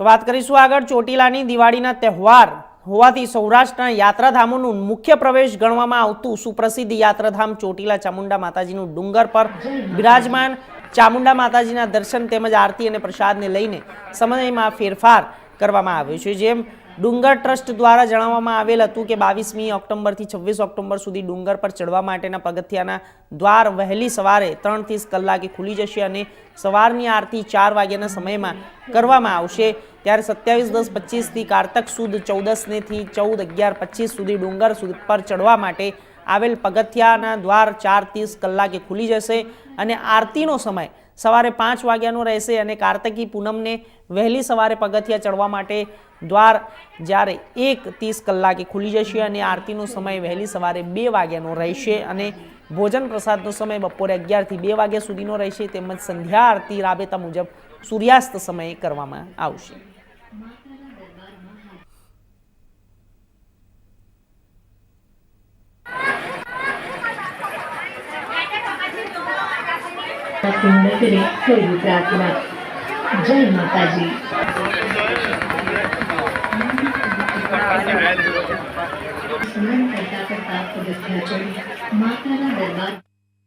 તો વાત કરીશું આગળ ચોટીલાની દિવાળીના તહેવાર હોવાથી સૌરાષ્ટ્રના યાત્રાધામોનું મુખ્ય પ્રવેશ ગણવામાં આવતું સુપ્રસિદ્ધ યાત્રાધામ ચોટીલા ચામુંડા માતાજીનું ડુંગર પર બિરાજમાન ચામુંડા માતાજીના દર્શન તેમજ આરતી અને પ્રસાદને લઈને સમયમાં ફેરફાર કરવામાં આવ્યો છે. જેમ ડુંગર ટ્રસ્ટ દ્વારા જણાવવામાં આવેલ હતું કે બાવીસમી ઓક્ટોબરથી છવ્વીસ ઓક્ટોબર સુધી ડુંગર પર ચડવા માટેના પગથિયાના દ્વાર વહેલી સવારે ત્રણ ત્રીસ કલાકે ખુલી જશે અને સવારની આરતી ચાર વાગ્યાના સમયમાં કરવામાં આવશે. ત્યારે સત્યાવીસ દસ પચીસથી કારતક સુદ ચૌદસનેથી ચૌદ અગિયાર પચીસ સુધી ડુંગર પર ચડવા માટે આવેલ પગથિયાના દ્વાર ચાર ત્રીસ કલાકે ખુલી જશે અને આરતીનો સમય સવારે પાંચ વાગ્યાનો રહેશે અને કાર્તકી પૂનમને વહેલી સવારે પગથિયા ચડવા માટે દ્વાર જ્યારે એક ત્રીસ કલાકે ખુલી જશે અને આરતીનો સમય વહેલી સવારે બે વાગ્યાનો રહેશે અને ભોજન પ્રસાદનો સમય બપોરે અગિયારથી બે વાગ્યા સુધીનો રહેશે તેમજ સંધ્યા આરતી રાબેતા મુજબ સૂર્યાસ્ત સમયે કરવામાં આવશે. પૂર્ણ કરે થયેલી પ્રાર્થના. જય માતાજી. સ્મરણ કરતા કરતા પગથિયા ચડી માતાના દરબાર